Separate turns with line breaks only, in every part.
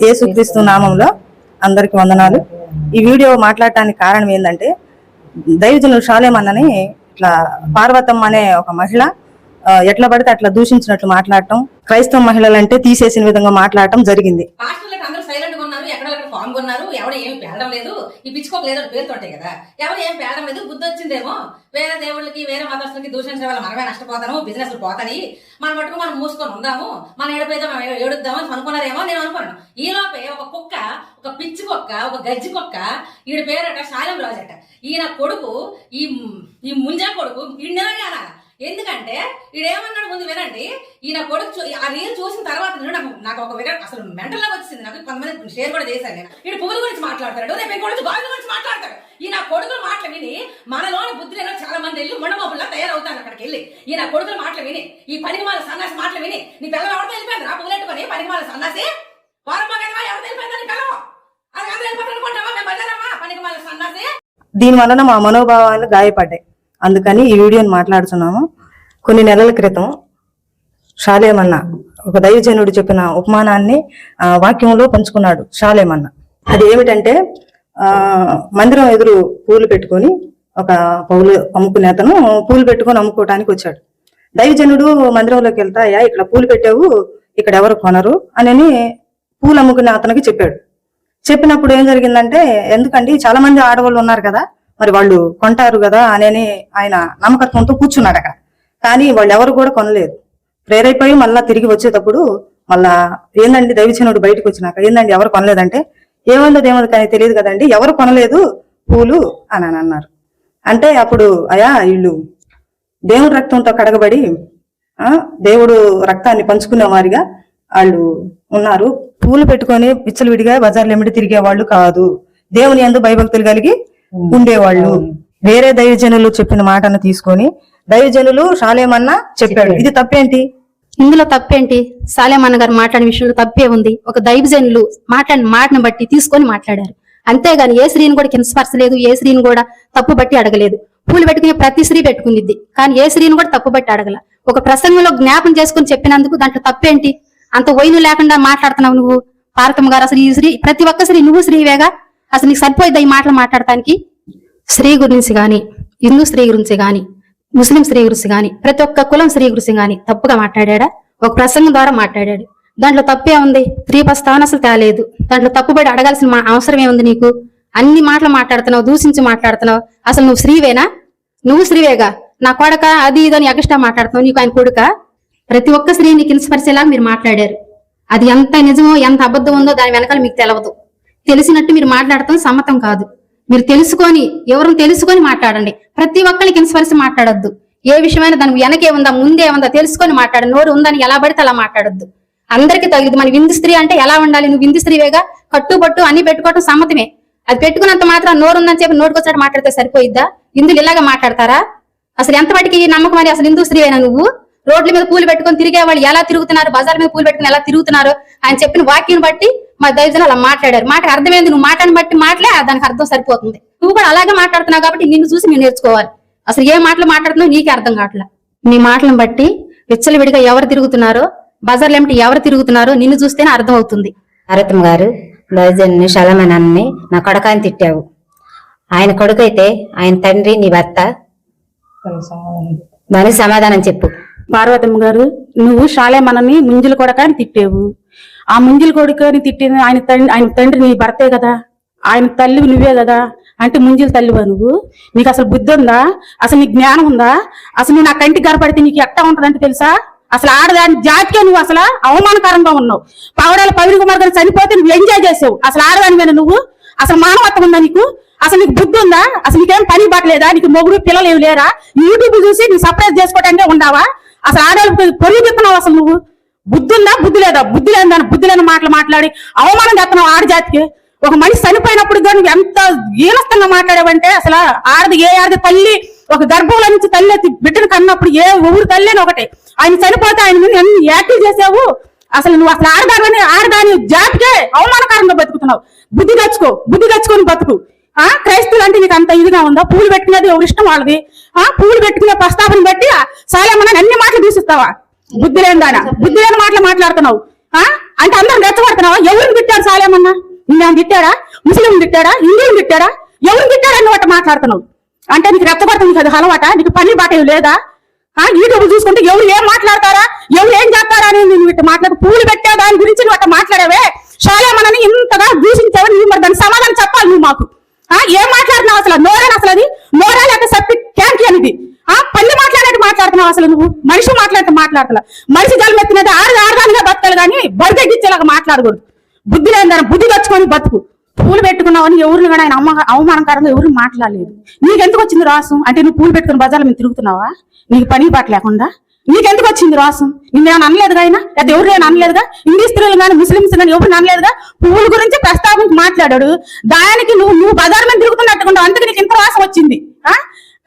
యేసుక్రీస్తు నామంలో అందరికి వందనాలు. ఈ వీడియో మాట్లాడటానికి కారణం ఏంటంటే దైవజనులు షాలేమన్నని ఇట్లా పార్వతమ్మ అనే ఒక మహిళ ఎట్లా పడితే అట్లా దూషించినట్లు మాట్లాడటం క్రైస్తవ మహిళలంటే తీసేసిన విధంగా మాట్లాడటం జరిగింది.
ఉన్నారు ఎక్కడ ఎవరు ఏమి పేడడం లేదు. ఈ పిచ్చుకోక లేదు పేరుతుంటాయి కదా. ఎవరు ఏం పేడడం లేదు. బుద్ధి వచ్చిందేమో. వేరే దేవుళ్ళకి వేరే మతస్థులకి దూషించడం వల్ల మనమే నష్టపోతాము. బిజినెస్ పోతాయి. మనం మటుకు మనం మూసుకొని ఉందాము. మన ఏడిపోయితే మనం ఏడుద్దామని అనుకున్నారేమో నేను అనుకున్నాను ఈ లోపే ఒక కుక్క ఒక పిచ్చి కుక్క ఒక గజ్జి కుక్క ఈడ పేరట శాలం రాజట. ఈయన కొడుకు ఈ ఈ ముంజా కొడుకు ఈ అనాల ఎందుకంటే ఈడేమన్నాడు ముందు వినండి ఈయన కొడుకు ఆ రీల్ చూసిన తర్వాత నాకు నాకు ఒక విన అసలు మెంటల్లో వచ్చింది నాకు కొంతమంది షేర్ కూడా చేశాను నేను. ఈడు పువ్వుల గురించి మాట్లాడతాడు రేపు ఇంకొకటి గాజుల గురించి మాట్లాడతాడు. ఈయన కొడుకుల మాటలు విని మనలోని బుద్ధి లేని చాలా మంది వెళ్ళి మొండమోపుల్లా తయారవుతాను అక్కడికి వెళ్ళి ఈయన కొడుకుల మాటలు విని ఈ పనికి మాల సన్నాసి మాటలు విని నీ పిల్లలు ఎవరితో వెళ్ళిపోయింది నా పువ్వులెట్టుకొని పనికి సన్నాసి? వారమ్మ కదా ఎవరితో పిల్లలు? అది అందరూ వెళ్ళిపోతారు అనుకుంటావా? మేము బయలుదేరమ్మా పనికి మాల సన్నాసి?
దీని వలన మా మనోభావాలు గాయపడ్డాయి. అందుకని ఈ వీడియోని మాట్లాడుతున్నాము. కొన్ని నెలల క్రితం షాలేమన్న ఒక దైవజనుడు చెప్పిన ఉపమానాన్ని వాక్యంలో పంచుకున్నాడు షాలేమన్న. అది ఏమిటంటే ఆ మందిరం ఎదురు పూలు పెట్టుకొని ఒక పౌలు అమ్ముకునే అతను పూలు పెట్టుకొని అమ్ముకోవటానికి వచ్చాడు. దైవజనుడు మందిరంలోకి వెళ్తాయా ఇక్కడ పూలు పెట్టావు ఇక్కడ ఎవరు కొనరు అని పూలు అమ్ముకునే అతనికి చెప్పాడు. చెప్పినప్పుడు ఏం జరిగిందంటే ఎందుకండి? చాలా మంది ఆడవాళ్ళు ఉన్నారు కదా మరి వాళ్ళు కొంటారు కదా అని ఆయన నమ్మకత్వంతో కూర్చున్నాడు అక్కడ. కానీ వాళ్ళు ఎవరు కూడా కొనలేదు. ప్రేరైపోయి మళ్ళా తిరిగి వచ్చేటప్పుడు మళ్ళా ఏందండి దైవచనుడు బయటకు వచ్చినాక? ఏందండి ఎవరు కొనలేదంటే? ఏమందో ఏమో కానీ తెలియదు కదండి. ఎవరు కొనలేదు? పూలు అని అని అన్నారు. అంటే అప్పుడు అయా వీళ్ళు దేవుడి రక్తంతో కడగబడి ఆ దేవుడు రక్తాన్ని పంచుకునే వారిగా వాళ్ళు ఉన్నారు. పూలు పెట్టుకొని పిచ్చలు విడిగా బజార్లు ఎమిడి తిరిగే వాళ్ళు కాదు. దేవుని ఎందు భయభక్తులు కలిగి ఉండేవాళ్ళు. వేరే దైవజనులు చెప్పిన మాటను తీసుకొని దైవజనులు షాలేమన్నా చెప్పాడు. ఇది తప్పేంటి?
ఇందులో తప్పేంటి? సాలేమన్న గారు మాట్లాడిన విషయంలో తప్పే ఉంది. ఒక దైవజనులు మాట్లాడిన మాటను బట్టి తీసుకొని మాట్లాడారు. అంతేగాని ఏ స్త్రీని కూడా కించపరచలేదు ఏ స్త్రీని కూడా తప్పు బట్టి అడగలేదు. పూలు పెట్టుకునే ప్రతి స్త్రీ పెట్టుకునిద్ది. కానీ ఏ స్త్రీని కూడా తప్పు బట్టి అడగల. ఒక ప్రసంగంలో జ్ఞాపం చేసుకుని చెప్పినందుకు దాంట్లో తప్పేంటి? అంత వైను లేకుండా మాట్లాడుతున్నావు నువ్వు పార్కమ్మ గారు. అసలు ఈ స్త్రీ ప్రతి ఒక్క స్త్రీ నువ్వు స్త్రీవేగా? అసలు నీకు సరిపోయిద్దా ఈ మాటలు మాట్లాడటానికి? స్త్రీ గురించి గాని హిందూ స్త్రీ గురించి గాని ముస్లిం స్త్రీ గురించి గాని ప్రతి ఒక్క కులం స్త్రీ గురించి గాని తప్పుగా మాట్లాడా ఒక ప్రసంగం ద్వారా మాట్లాడాడు. దాంట్లో తప్పే ఉంది. స్త్రీ ప్రస్తావన అసలు తేలేదు. దాంట్లో తప్పుబడి అడగాల్సిన అవసరం ఏముంది నీకు? అన్ని మాటలు మాట్లాడుతున్నావు దూషించి మాట్లాడుతున్నావు. అసలు నువ్వు స్త్రీవేనా? నువ్వు స్త్రీవేగా? నా కొడక అది ఇదని ఎగస్ట్రా మాట్లాడుతున్నావు. నీకు ఆయన కొడుక? ప్రతి ఒక్క స్త్రీని కించపరిచేలాగా మీరు మాట్లాడారు. అది ఎంత నిజమో ఎంత అబద్ధం ఉందో దాని వెనకాల మీకు తెలవదు. తెలిసినట్టు మీరు మాట్లాడటం సమ్మతం కాదు. మీరు తెలుసుకొని ఎవరిని తెలుసుకొని మాట్లాడండి. ప్రతి ఒక్కరికి ఇన్స్పరిసి మాట్లాడొద్దు. ఏ విషయమైనా దాని వెనకే ఉందా ముందే ఉందా తెలుసుకొని మాట్లాడు. నోరు ఉందని ఎలా పడితే అలా మాట్లాడొద్దు. అందరికీ తగిలింది. మన విందు స్త్రీ అంటే ఎలా ఉండాలి? నువ్వు విందు స్త్రీవేగా? కట్టుబట్టు అన్ని పెట్టుకోవటం సమ్మతమే. అది పెట్టుకున్నంత మాత్రం నోరు ఉందని చెప్పి నోటుకొచ్చినట్టు మాట్లాడితే సరిపోయిద్దా? ఇందులు ఇలాగా మాట్లాడతారా? అసలు ఎంత వాటికి నమ్మకం అని అసలు హిందూ స్త్రీవేనా నువ్వు? రోడ్ల మీద పూలు పెట్టుకొని తిరిగే వాళ్ళు ఎలా తిరుగుతున్నారు? బజార్ మీద పూలు పెట్టుకుని ఎలా తిరుగుతున్నారు? ఆయన చెప్పిన వాక్యం బట్టి మా దైవజనం అలా మాట్లాడారు. మాట అర్థమైంది నువ్వు మాటని బట్టి మాటలే దానికి అర్థం సరిపోతుంది. నువ్వు కూడా అలాగే మాట్లాడుతున్నావు కాబట్టి నిన్ను చూసి మేము నేర్చుకోవాలి. అసలు ఏ మాటలు మాట్లాడుతున్నావు నీకే అర్థం కావట్లా. నీ మాటలను బట్టి విచ్చలవిడిగా ఎవరు తిరుగుతున్నారో బజార్లు ఏమిటి ఎవరు తిరుగుతున్నారో నిన్ను చూస్తేనే అర్థం అవుతుంది
భారతం గారు దైవజన్ని శలమనన్ని నా కొడకాన్ని తిట్టావు. ఆయన కొడుకైతే ఆయన తండ్రి నీ భర్త. దానికి సమాధానం చెప్పు.
పార్వతమ్మ గారు నువ్వు శాలేమనని ముంజుల కొడక అని తిట్టావు. ఆ ముంజిల కొడుకుని తిట్టింది ఆయన తండ్రి ఆయన తండ్రి నీ భర్తే కదా. ఆయన తల్లి నువ్వే కదా. అంటే ముంజిల తల్లివా నువ్వు? నీకు అసలు బుద్ధి ఉందా? అసలు నీకు జ్ఞానం ఉందా? అసలు నేను నా కంటికి గడపడితే నీకు ఎట్టా ఉంటదంటే తెలుసా? అసలు ఆడదాని జాతికే నువ్వు అసలు అవమానకరంగా ఉన్నావు. పావడాల పవిత్ర కుమార్ గారు చనిపోతే నువ్వు ఎంజాయ్ చేసావు. అసలు ఆడదాని మీద నువ్వు? అసలు మానవత్వం ఉందా నీకు? అసలు నీకు బుద్ధి ఉందా? అసలు నీకేం పని పట్టలేదా? నీకు మొగుడు పిల్లలు ఏమి లేరా? యూట్యూబ్ చూసి నీ సర్ప్రైజ్ చేసుకోవటానికే ఉండావా? అసలు ఆడవాళ్ళకి పొరుగు చెప్తున్నావు అసలు నువ్వు? బుద్ధి ఉందా బుద్ధి లేదా? బుద్ధి లేని దాని బుద్ధి లేని మాటలు మాట్లాడి అవమానం చేస్తున్నావు ఆడజాతికి ఒక మనిషి చనిపోయినప్పుడు కూడా నువ్వు ఎంత ఈనస్తంగా మాట్లాడావంటే అసలు ఆడది ఏ ఆడది తల్లి ఒక గర్భంలో నుంచి తల్లి ఎత్తి బిడ్డను కన్నప్పుడు ఏ ఊరు తల్లి ఒకటి ఒకటే. ఆయన చనిపోతే ఆయన మీద ఎన్ని యాక్టివ్ చేసావు? అసలు నువ్వు అసలు ఆడదాని ఆడదాని జాతికే అవమానకరంగా బతుకుతున్నావు. బుద్ధి తెచ్చుకో బుద్ధి తెచ్చుకొని బతుకు. ఆ? క్రైస్తువులు అంటే నీకు అంత ఇదిగా ఉందా? పూలు పెట్టుకునేది ఎవరి ఇష్టం వాళ్ళది? ఆ? పూలు పెట్టుకునే ప్రస్తావన బట్టి సాలేమన్నా అన్ని మాటలు దూసిస్తావా బుద్ధి లేని దానా బుద్ధి లేని మాటలు మాట్లాడుతున్నావు. ఆ? అంటే అందరం రెచ్చగొడుతున్నావా? ఎవరిని తిట్టాడు షాలేమన్నా నిన్ను తిట్టాడా? ముస్లిం తిట్టాడా? హిందువులు తిట్టాడా? ఎవరు తిట్టాడా నువ్వు మాట్లాడుతున్నావు? అంటే నీకు రెచ్చగొడుతుంది కదా అలవాట? నీకు పని బాట లేదా? ఆ? యూట్యూబ్ చూసుకుంటే ఎవరు ఏం మాట్లాడతారా? ఎవరు ఏం చేస్తారా అని నువ్వు ఇట్ట మాట్లాడు. పూలు పెట్టా దాని గురించి నువ్వు అట్ట మాట్లాడావే. షాలేమనని ఇంతగా దూషించావు నువ్వు మరి దానికి సమాధానం చెప్పాలి నువ్వు మాకు. ఆ? ఏం మాట్లాడుతున్నావు అసలు? నోరేనా అసలు అది? నోరా లేక సప్పి ట్యాంక్ అనేది. ఆ పల్లి మాట్లాడేట్టు మాట్లాడుతున్నావు అసలు నువ్వు? మనిషి మాట్లాడితే మాట్లాడతలా. మనిషి జలం ఎత్తినది ఆరు ఆడదానిగా బతకాలి కానీ బరితెగ్గించేలాగా మాట్లాడకూడదు. బుద్ధి లేని బుద్ధి తెచ్చుకొని బతుకు. పూలు పెట్టుకున్నావని ఎవరిని కూడా ఆయన అమ్మ అవమానకరంగా ఎవరు మాట్లాడలేదు. నీకెందుకు వచ్చింది రాసం? అంటే నువ్వు పూలు పెట్టుకుని బజార్లో మేము తిరుగుతున్నావా? నీకు పని పాట లేకుండా? నీకెందుకు వచ్చింది రాసం? నిన్నేమైనా అనలేదుగా ఆయన? లేదా ఎవరు నేను అనలేదుగా? హిందీ స్త్రీలు కానీ ముస్లింస్ కానీ ఎవరు అనలేదుగా? పువ్వుల గురించి ప్రస్తావించి మాట్లాడాడు. దానికి నువ్వు నువ్వు బజార్ మీద తిరుగుతున్నట్టుకుంటావు అందుకు నీకు ఇంత రాసం వచ్చింది. ఆ?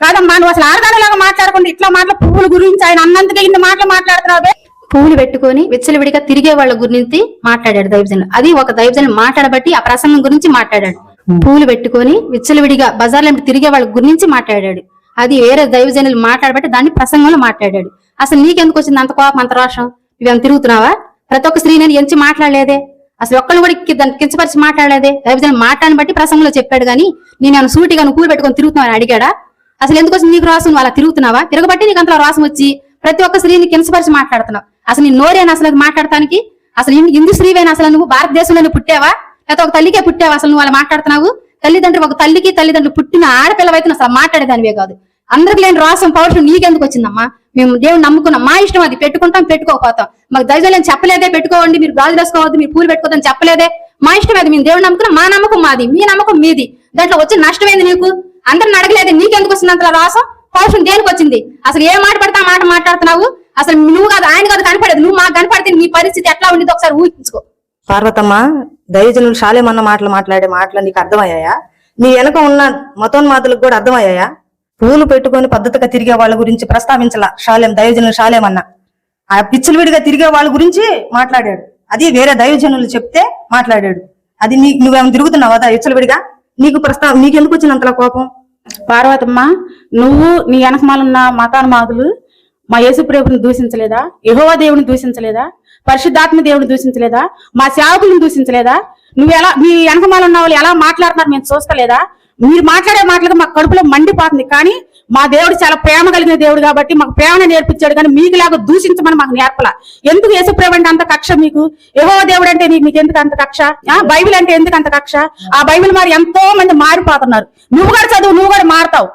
కాదమ్మా నువ్వు అసలు ఆడదానిలాగా మాట్లాడకుండా ఇట్లా మాటలు పువ్వుల గురించి ఆయన అన్నంతగా ఇన్ని మాటలు మాట్లాడుతున్నావే
పువ్వులు పెట్టుకొని విచ్చలవిడిగా తిరిగే వాళ్ళ గురించి మాట్లాడాడు దైవజనులు అది ఒక దైవజనులు మాట్లాడబట్టి ఆ ప్రసంగం గురించి మాట్లాడాడు. పువ్వులు పెట్టుకొని విచ్చలవిడిగా బజార్లో తిరిగే వాళ్ళ గురించి మాట్లాడాడు. అది వేరే దైవజనులు మాట్లాడబట్టి దాన్ని ప్రసంగంలో మాట్లాడాడు. అసలు నీకెందుకు వచ్చింది అంత కోపం అంత రోషం? ఇవేం తిరుగుతున్నావా? ప్రతి ఒక్క స్త్రీని ఎంచి మాట్లాడలేదే. అసలు ఒక్కళ్ళు కూడా దాన్ని కించపరిచి మాట్లాడలేదే. దైవజనులు మాట్లాడిన బట్టి ప్రసంగంలో చెప్పాడు కానీ నేను సూటిగా నువ్వు పూలు పెట్టుకొని తిరుగుతున్నావు అని అడిగాడా? అసలు ఎందుకు వచ్చింది నీకు రాసం నువ్వు అలా తిరుగుతున్నావా? తిరగబట్టి నీకు అంతలో రాసం వచ్చి ప్రతి ఒక్క స్త్రీని కించపరిచి మాట్లాడుతున్నావు. అసలు నీ నోరేనా అసలు మాట్లాడటానికి? అసలు హిందూ ఇందు స్త్రీవేనా అసలు నువ్వు? భారతదేశంలోనే పుట్టావా? లేకపోతే ఒక తల్లికే పుట్టావా అసలు నువ్వు అలా మాట్లాడుతున్నావు? తల్లిదండ్రులు ఒక తల్లికి తల్లిదండ్రులు పుట్టిన ఆడపిల్లవైతే అసలు మాట్లాడేదానివే కాదు. అందరికి లేని రాసం పౌరుషం నీకెందుకు వచ్చిందమ్మా? మేము దేవుడు నమ్ముకున్నాం. మా ఇష్టం అది. పెట్టుకుంటాం పెట్టుకోకపోతాం. మాకు దయచేసి చెప్పలేదే పెట్టుకోవండి. మీరు గాజులు వేసుకోవద్దు మీరు పూలు పెట్టుకోవద్దని చెప్పలేదే. మా ఇష్టం అది. మేము దేవుడు నమ్ముకున్నాం. మా నమ్మకం మాది. మీ నమ్మకం మీది. దాంట్లో వచ్చి నష్టమైంది నీకు? అందరిని అడగలేదు నీకెందుకు వస్తుంది అంత రాసం పౌరుషం దేనికి వచ్చింది? అసలు ఏ మాట పడితే మాట మాట్లాడుతున్నావు? అసలు నువ్వు కాదు ఆయన కాదు కనపడదు. నువ్వు మాకు కనపడితే నీ పరిస్థితి ఎట్లా ఉండేది ఒకసారి ఊహించుకో.
పార్వతమ్మ దైవజనులు శాలేమన్న మాటలు మాట్లాడే మాటలు నీకు అర్థమయ్యాయా? నీ వెనక ఉన్న మతోన్మాదులకు కూడా అర్థమయ్యాయా? పూలు పెట్టుకొని పద్ధతిగా తిరిగే వాళ్ళ గురించి ప్రస్తావించలా శాలేం దైవజనులు శాలేమన్న. ఆ పిచ్చిలివిడిగా తిరిగే వాళ్ళ గురించి మాట్లాడాడు. అది వేరే దైవజనులు చెప్తే మాట్లాడాడు. అది నీ నువ్వేమైనా తిరుగుతున్నావా విడిగా నీకు ప్రస్తావ నీకెందుకు అంతలా కోపం?
పార్వతమ్మ నువ్వు నీ వెనకమాలున్న మతానుమాదులు మా యేసుప్రేపుని దూషించలేదా? యహోవా దేవుని దూషించలేదా? పరిశుద్ధాత్మ దేవుని దూషించలేదా? మా సేవకులను దూషించలేదా? నువ్వు ఎలా మీ వెనకమాల ఉన్న వాళ్ళు ఎలా మాట్లాడుతున్నారు మేము చూస్తలేదా? మీరు మాట్లాడే మాటలకు మా కడుపులో మండిపోతుంది. కానీ మా దేవుడు చాలా ప్రేమ కలిగిన దేవుడు కాబట్టి మాకు ప్రేమను నేర్పించాడు కానీ మీకు లాగా దూషించమని మాకు నేర్పల. ఎందుకు యేసుప్రేమ అంటే అంత కక్ష మీకు? ఏవో దేవుడు అంటే నీకు ఎందుకు అంత కక్ష? ఆ బైబిల్ అంటే ఎందుకు అంత కక్ష? ఆ బైబిల్ మరి ఎంతో మంది మారిపోతున్నారు. నువ్వు కూడా చదువు నువ్వు కూడా మారుతావు.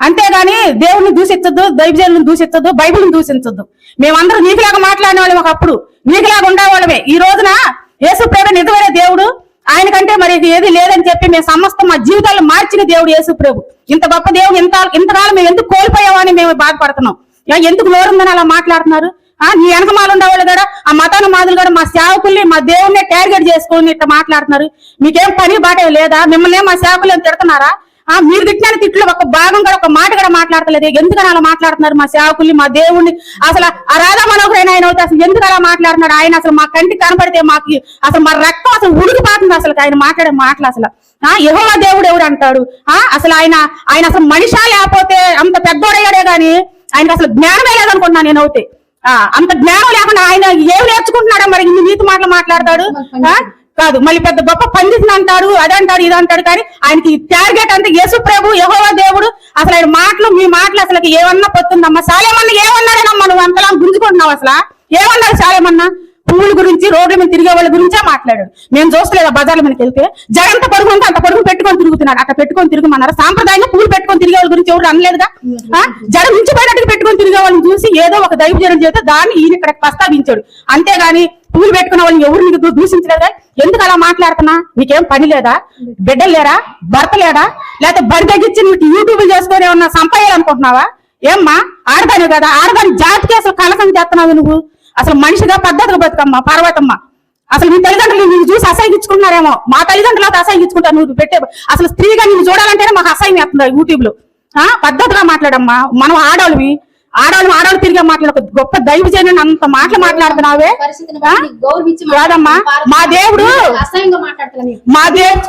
అంతేగాని దేవుడిని దూషించొద్దు దైవజనులను దూషించొద్దు బైబిల్ని దూషించొద్దు. మేమందరూ నీకులాగా మాట్లాడిన వాళ్ళం ఒకప్పుడు. నీకులాగా ఉండేవాళ్ళమే. ఈ రోజున యేసు ప్రేమ నిజమైన దేవుడు. ఆయన కంటే మరి ఇది ఏది లేదని చెప్పి మేము సమస్తం మా జీవితాలు మార్చిన దేవుడు యేసు ప్రభు. ఇంత గొప్ప దేవుడు ఇంత ఇంతకాలం మేము ఎందుకు కోల్పోయామని మేము బాధపడుతున్నాం? ఎందుకు నోరుందని అలా మాట్లాడుతున్నారు? ఆ నీ వెనకమాల ఉండేవాళ్ళు కూడా ఆ మతాన మాదులు కూడా మా సేవకుల్ని మా దేవుణ్ణి టార్గెట్ చేసుకొని ఇట్లా మాట్లాడుతున్నారు. మీకేం పని బాట లేదా? మిమ్మల్ని మా సేవకులు తిడుతున్నారా? ఆ మీరు తిట్టిన తిట్లు ఒక భాగం కూడా ఒక మాట కూడా మాట్లాడతలేదు. ఎందుకని అలా మాట్లాడుతున్నారు మా సేవకుల్ని మా దేవుణ్ణి? అసలు ఆ రాధా మనోహరైన ఆయన అయితే అసలు ఎందుకు అలా మాట్లాడుతున్నాడు? ఆయన అసలు మా కంటికి కనపడితే మాకు అసలు మా రక్తం అసలు ఉడికిపోతుంది అసలు ఆయన మాట్లాడే మాటలు అసలు. ఆ యెహోవా దేవుడు ఎవడు అంటాడు? ఆ అసలు ఆయన ఆయన అసలు మనిషా లేకపోతే అంత పెద్దోడయ్యాడే గాని ఆయన అసలు జ్ఞానమే లేదనుకుంటున్నాను నేను అవుతే ఆ అంత జ్ఞానం లేకుండా ఆయన ఏం నేర్చుకుంటున్నాడో మరి ఇన్ని నీతి మాటలు మాట్లాడతాడు? కాదు. మళ్ళీ పెద్ద గొప్ప పండితులు అంటారు అదంటాడు ఇదంటాడు కానీ ఆయనకి టార్గెట్ అంటే యేసు ప్రభు యహోవా దేవుడు. అసలు ఆయన మాటలు మీ మాటలు అసలు ఏమన్నా పొత్తుందమ్మా? సాలేమన్నా ఏమన్నాడేనమ్మా నువ్వు అంతలా గుంజుకుంటున్నావు అసలు? ఏమన్నాడు సాలేమన్నా? పువ్వుల గురించి రోడ్ల మీద తిరిగే వాళ్ళ గురించే మాట్లాడాడు. మేము చూస్తలేదు బజార్ల మీదకి వెళ్తే? జగంత పడుగు ఉంటే అంత పడుగు పెట్టుకొని తిరుగుతున్నాడు. అట్లా పెట్టుకొని తిరుగుమన్నారు? సాంప్రదాయంగా పూలు పెట్టుకొని తిరిగే వాళ్ళ గురించి ఎవరు అనలేదుగా? ఆ? జడ మించిపోయినట్టుగా పెట్టుకొని తిరిగే వాళ్ళని చూసి ఏదో ఒక దైవజనం చేస్తే దాన్ని ఈయన ఇక్కడ ప్రస్తావించాడు. అంతేగాని పూలు పెట్టుకున్న వాళ్ళని ఎవరు నీకు దూషించలేదా? ఎందుకు అలా మాట్లాడుతున్నా? నీకేం పని లేదా? బిడ్డలు లేరా? భర్త లేడా? లేకపోతే బడి తగ్గించి నీకు యూట్యూబ్ చేసుకొని ఉన్న సంపాయాలనుకుంటున్నావా? ఏమ్మా? ఆడదాని కదా. ఆడదాని జాతికి అసలు కలసం చేస్తున్నావు నువ్వు. అసలు మనిషిగా పద్ధతులు బతుకమ్మా పర్వతమ్మ. అసలు నీ తల్లిదండ్రులు నిన్ను చూసి అసహించుకుంటున్నారేమో మా తల్లిదండ్రులు అయితే అసహించుకుంటారు నువ్వు పెట్టే అసలు స్త్రీగా నిన్ను చూడాలంటేనే మాకు అసహ్యం వేస్తుంది యూట్యూబ్లో. ఆ? పద్ధతిగా మాట్లాడమ్మా. మనం ఆడవాళ్ళవి ఆడవాళ్ళు ఆడవాళ్ళు తిరిగే మాట్లాడ గొప్ప దైవజనుని అంత మాటలు మాట్లాడుతున్నావే? కాదమ్మా మా దేవుడు. మా దేవుడు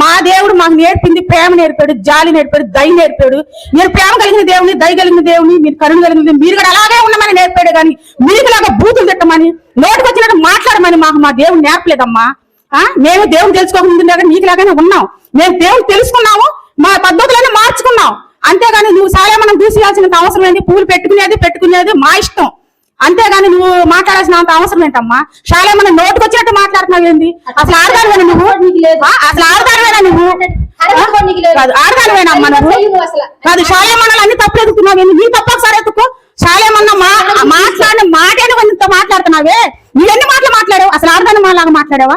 మా దేవుడు మాకు నేర్పింది ప్రేమ నేర్పాడు జాలి నేర్పాడు దయ నేర్పాడు. మీరు ప్రేమ కలిగిన దేవుని దయ కలిగిన దేవుని మీరు కరుణ కలిగిన మీరు కూడా అలాగే ఉండమని నేర్పాడు కానీ మీకులాగా బూతులు తిట్టమని నోటికి వచ్చినట్టు మాట్లాడమని మాకు మా దేవుడు నేర్పలేదమ్మా. ఆ? మేము దేవుని తెలుసుకోకుండా నీకు లాగానే ఉన్నాం. మేము దేవుని తెలుసుకున్నాము మా పద్ధతులను మార్చుకున్నాం. అంతేగాని నువ్వు సాలే మనం దూసేయాల్సినంత అవసరం ఏంటి? పూలు పెట్టుకునేది పెట్టుకునేది మా ఇష్టం. అంతేగాని నువ్వు మాట్లాడాల్సినంత అవసరం ఏంటమ్మా? శాలే మనం నోటుకు వచ్చినట్టు మాట్లాడుతున్నావు ఏంది? అసలు ఆడదానివేనా నువ్వు? అసలు ఆడదానివేనా నువ్వు? కాదు ఆడదానివేనా అమ్మా నువ్వు? కాదు శాలేమన్నాలు అన్ని తప్పులు ఎదుగుతున్నావు ఏంది? నీ తప్పు ఒకసారి ఎత్తుకో. శాలేమన్నా మా మాట్లాడిన మాటేను కొంచెంతో మాట్లాడుతున్నావే. నువ్వెన్ని మాటలు మాట్లాడావు? అసలు ఆడదాని లాగా మాట్లాడావా?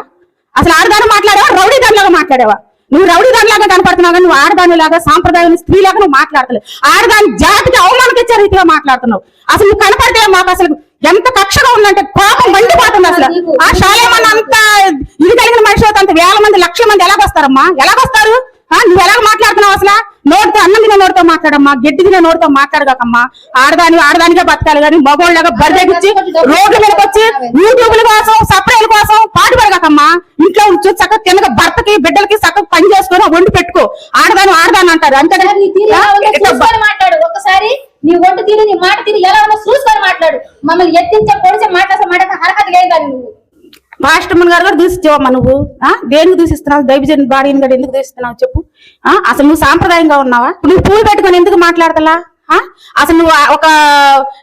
అసలు ఆడదాని మాట్లాడావా? రౌడీ దానిలాగా మాట్లాడావా? నువ్వు రౌడీ దానిలాగా కనపడుతున్నావు కానీ నువ్వు ఆడదాని లాగా సాంప్రదాయం స్త్రీలాగా నువ్వు మాట్లాడతలేవు. ఆడదాని జాతికి అవమానకిచ్చే రీతిగా మాట్లాడుతున్నావు. అసలు నువ్వు కనపడితే మాకు అసలు. ఎంత కక్షగా ఉందంటే కోపం మండిపోతుంది అసలు. ఆ శాలేమన్న అంత ఇది కలిగిన మనిషి అంత వేల మంది లక్షల మంది ఎలాగొస్తారమ్మా? ఎలాగొస్తారు? నువ్వు ఎలాగ మాట్లాడుతున్నావు అసలు? నోటితో అన్నం తినే నోటితో మాట్లాడమ్మా గడ్డి తినే నోటితో మాట్లాడగాకమ్మా. ఆడదాని ఆడదానిగా బతకాలి కానీ మగోళ్ళగా బరిదెగించి రోడ్ల మీదకి వచ్చి యూట్యూబ్ల కోసం సపరేల కోసం పాటు పడగాకమ్మా. ఇంట్లో ఉంచు చక్కగా తినక భర్తకి బిడ్డలకి చక్కగా పని చేసుకొని వండి పెట్టుకో. ఆడదాని ఆడదాని అంటారు.
చూసుకొని మాట్లాడు. ఒక్కసారి నీ ఒంటి తీరు నీ మాట తీరు ఎలా ఉందో చూసుకొని మాట్లాడు. మమ్మల్ని ఎత్తించే పొడిచే మాట్లాడే మాట అర్హత లేదు దాన్ని నువ్వు
పాస్టర్మన్ గారు కూడా దూసిస్తావమ్మా నువ్వు. ఆ? దేనికి దూసిస్తున్నావు దైవజన్ బాడీని కూడా ఎందుకు దూసిస్తున్నావు చెప్పు. ఆ? అసలు నువ్వు సాంప్రదాయంగా ఉన్నావా? నువ్వు పూలు పెట్టుకొని ఎందుకు మాట్లాడతలా? అసలు నువ్వు ఒక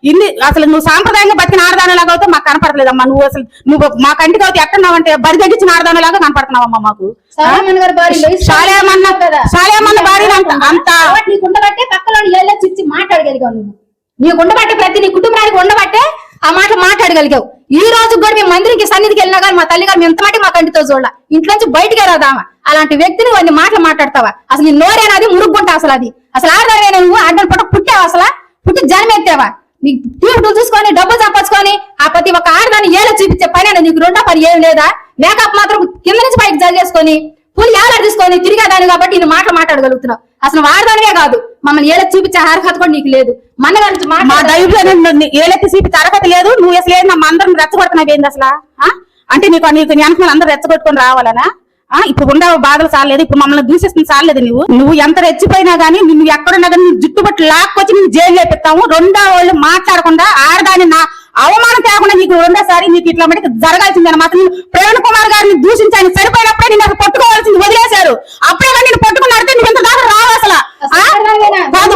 ఇన్ని అసలు నువ్వు సాంప్రదాయంగా బతికిన ఆడదానిలాగా అయితే మాకు కనపడలేదమ్మా నువ్వు అసలు నువ్వు మా కంటికి అయితే ఎక్కడున్నావంటే బరి తగ్గించిన ఆడదానిలాగా కనపడుతున్నావమ్మా మాకు.
గారి
శాలేమన్న భార్య అంత అంత
కాబట్టి నీకు ఉండబట్టే పక్కలో ఏళ్ళ చిచ్చి మాట్లాడగలిగావు నువ్వు. నీకు ఉండబట్టే ప్రతి నీ కుటుంబానికి ఉండబట్టే ఆ మాటలు మాట్లాడగలిగావు. ఈ రోజు కూడా మేము మందిరికి సన్నిధికి వెళ్ళినా కానీ మా తల్లి గారు ఎంత మటుకు మా కంటితో చూడాల. ఇంట్లో నుంచి బయటికి రాదామా? అలాంటి వ్యక్తిని వాడిని మాటలు మాట్లాడతావా? అసలు నీ నోరేనది మురుగుంటా అసలు అది. అసలు ఆడదానివేనా నువ్వు? ఆడ పుట్ట పుట్టావా అసలు? పుట్టి జన్మెత్తావా నీ ట్యూబ్ చూసుకొని డబ్బు సంపాదించుకొని ఆ ప్రతి ఒక్క ఆడదాన్ని ఏళ్ళ చూపించే పని నీకు రెండో పని ఏం లేదా? మేకప్ మాత్రం కింద నుంచి పైకి జల్లేసుకొని పూలు ఏళ్ళ తీసుకొని తిరిగేదాన్ని కాబట్టి నేను మాటలు మాట్లాడగలుగుతున్నావు. అసలు వాడదానివే కాదు. మమ్మల్ని ఏళ్ళ చూపించే అర్హత కూడా నీకు లేదు. మన గురించి
మా ఏలెత్తి సీపి తరగతి లేదు. నువ్వు అసలు ఏంది మా అందరం రెచ్చగొడుతున్నావు ఏంది అసలు? అంటే నీకు నీకు వెనక అందరూ రెచ్చగొట్టుకొని రావాలనా? ఇప్పుడు ఉండే బాధలు చాలేదు ఇప్పుడు మమ్మల్ని దూషిస్తుంది చాలేదు నువ్వు నువ్వు ఎంత రెచ్చిపోయినా గానీ నువ్వు ఎక్కడున్నా కానీ జుట్టుబట్టి లాక్కొచ్చి నువ్వు జైలు లేపిస్తాము రెండో వాళ్ళు మాట్లాడకుండా ఆడదాని నా అవమానం తేకుండా నీకు రెండోసారి నీకు ఇట్లా మటుకు జరగాల్సింది అనమాట ప్రవీణ్ కుమార్ గారిని దూషించాను సరిపోయినప్పుడే నేను పట్టుకోవాల్సింది వదిలేశారు. అప్పుడే నేను పట్టుకుని అడితే నీకు దాకా రావు అసలు. కాదు